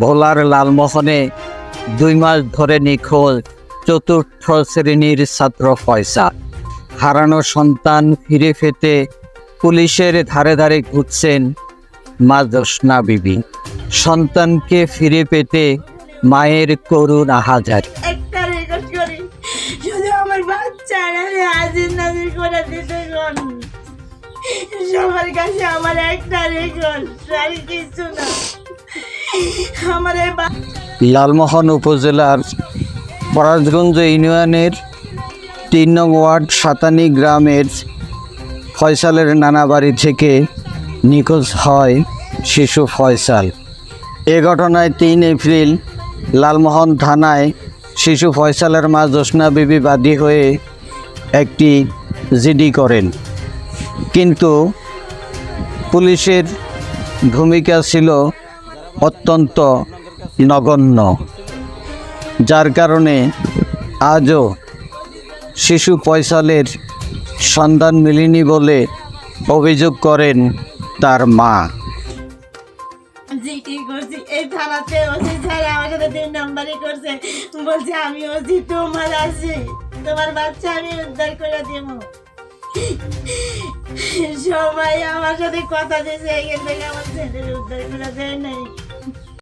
ভোলার লালমোহনে দুই মাস ধরে নিখোঁজ চতুর্থ শ্রেণির ছাত্র পয়সা হারানো সন্তান ফিরে পেতে পুলিশের ধারে ধারে ঘুরছেন মা জোসনা বিবি। সন্তানকে ফিরে পেতে মায়ের করুণ আহাজার। আমার সবার কাছে আমার একটা রেকর্ড, আর কিছু না। লালমোহন উপজেলার পরাশগঞ্জ ইউনিয়নের তিন নং ওয়ার্ড সাতানি গ্রামের ফয়সালের নানা বাড়ি থেকে নিখোঁজ হয় শিশু ফয়সাল। এ ঘটনায় তিন এপ্রিল লালমোহন থানায় শিশু ফয়সালের মা জোসনা বিবি বাদী হয়ে একটি জিডি করেন। কিন্তু পুলিশের ভূমিকা ছিল অত্যন্ত নগণ্য। যার কারণে আজও শিশু পয়সালের সন্ধান মিলেনি বলে অভিযোগ করেন তার মা। সবাই আমার সাথে কথা দিয়েছে উদ্ধার করে দেয় নাই।